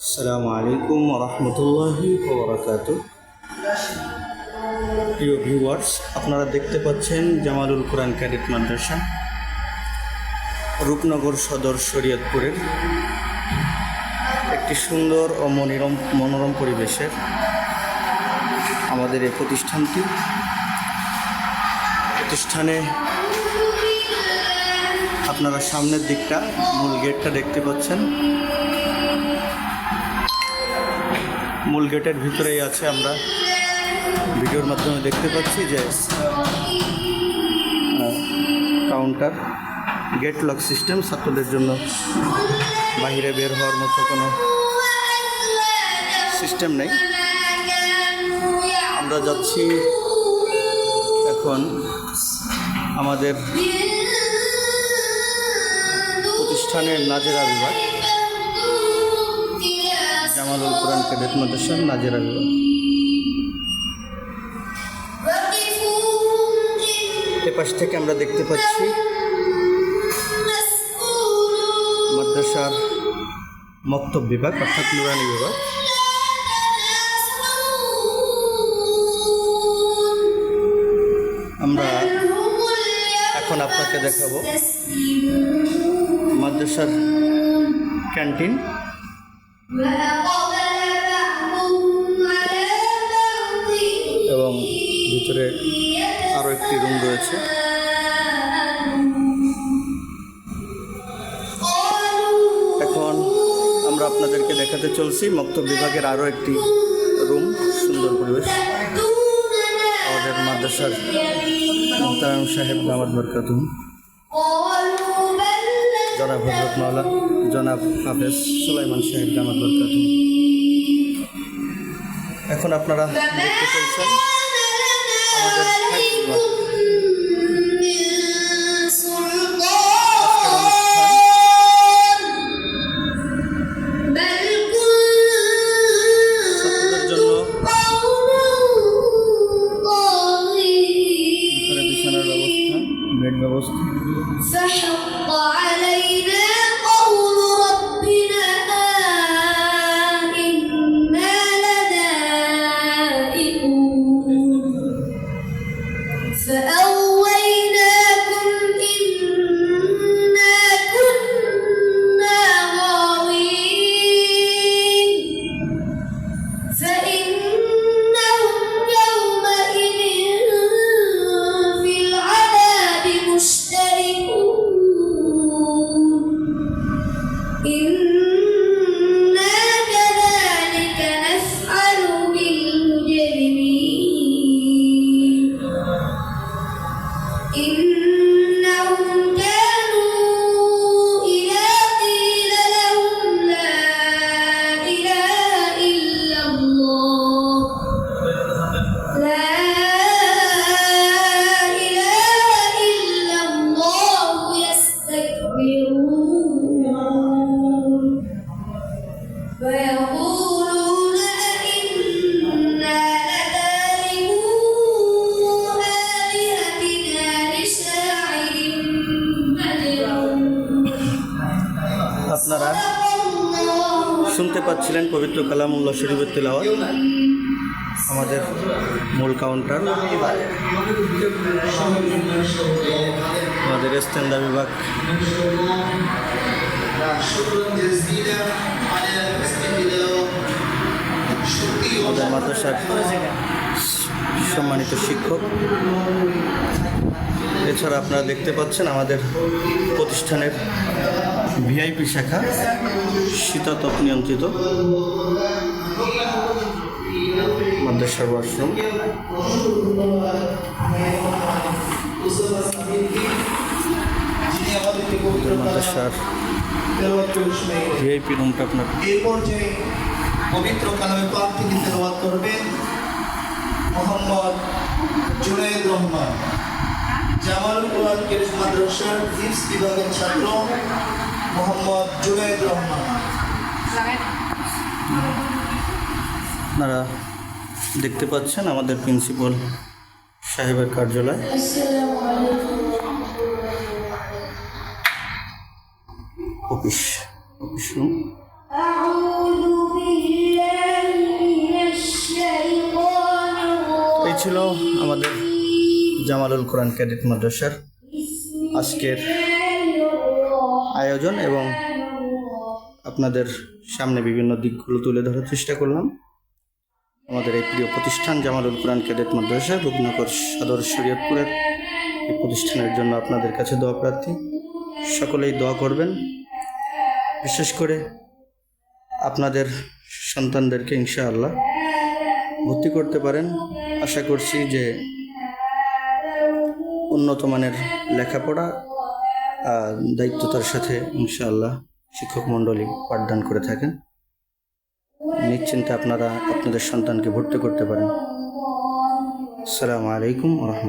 আসসালামু আলাইকুম রহমতুল্লাহি ওবরাকাত। প্রিয় ভিউয়ার্স আপনারা দেখতে পাচ্ছেন জামালুল কোরআন ক্যাডেট মাদ্রাসা, রূপনগর সদর শরীয়তপুরের একটি সুন্দর ও মনোরম মনোরম পরিবেশের আমাদের এই প্রতিষ্ঠানটি। প্রতিষ্ঠানে আপনারা সামনের দিকটা, মূল গেটটা দেখতে পাচ্ছেন। মূল গেটের ভিতরেই আছে আমরা। ভিডিওর মাধ্যমে দেখতে পাচ্ছি যে কাউন্টার গেট লক সিস্টেম ছাত্রদের জন্য বাইরে বের হওয়ার মতো কোনো সিস্টেম নেই। আমরা যাচ্ছি এখন আমাদের প্রতিষ্ঠানের নাজেরা বিভাগ। জামালুল কোরআন ক্যাডেট মাদ্রাসার নাজেরা বিভাগ এ পাশ থেকে আমরা দেখতে পাচ্ছি মাদ্রাসার মক্তব বিভাগ, অর্থাৎ নুরানি বিভাগ। আমরা এখন আপনাকে দেখাবো মাদ্রাসার ক্যান্টিন। এবং ভিতরে আরও একটি রুম রয়েছে। এখন আমরা আপনাদেরকে দেখাতে চলছি মক্তব বিভাগের আরও একটি রুম, সুন্দর পরিবেশ। আমাদের মাদ্রাসার মোহতারাম সাহেব দামাদ বরকাতুম জনাব হজরত মাওলা, জনাব হাফেজ সুলাইমান সাহেব দামাদ বরকাতুম এখন আপনারা দেখতে চলছেন আমাদের ব্যবস্থা, বেড in আপনারা শুনতে পাচ্ছিলেন পবিত্র কালামুল্লা শরীফের তেলাওয়াত, আমাদের মূল কাউন্টার আমাদের স্ট্যান্ডার বিভাগ। আমাদের মাদ্রাসার সম্মানিত শিক্ষক। এছাড়া আপনারা দেখতে পাচ্ছেন আমাদের প্রতিষ্ঠানের ভিআইপি শাখা, শীতাতপ নিয়ন্ত্রিত, মাদ্রাসার ওয়াশরুম। মাদ্রাসার ভিআইপি রুমটা আপনার। এই পর্যায়ে পবিত্র কালামে পাক থেকে তেলাওয়াত করবেন, মোহাম্মদ জুনাইদ রহমান। জামালুল কোরআন কেরিস মাদ্রাসার হিফস বিভাগের ছাত্র মোহাম্মদ জুনেদ রহমান। আপনারা দেখতে পাচ্ছেন আমাদের প্রিন্সিপাল সাহেবের কার্যালয়। Office office room. এই ছিল আমাদের জামালুল কোরআন ক্যাডেট মাদ্রাসার আজকের আয়োজন এবং আপনাদের সামনে বিভিন্ন দিকগুলো তুলে ধরার চেষ্টা করলাম। আমাদের এই প্রিয় প্রতিষ্ঠান জামালুল কোরআন ক্যাডেট মাদ্রাসা, রূপনগর সদর শরীয়তপুরের এই প্রতিষ্ঠানের জন্য আপনাদের কাছে দোয়া প্রার্থী। সকলেই দোয়া করবেন। বিশেষ করে আপনাদের সন্তানদেরকে ইনশাআল্লাহ ভর্তি করতে পারেন। আশা করছি যে উন্নত মানের লেখাপড়া দায়িত্বতার সাথে ইনশাআল্লাহ শিক্ষক মণ্ডলী পাঠদান করে থাকেন। নিশ্চিন্তে আপনারা আপনাদের সন্তানকে ভর্তি করতে পারেন। আসসালামু আলাইকুম রহমতুল্লাহ।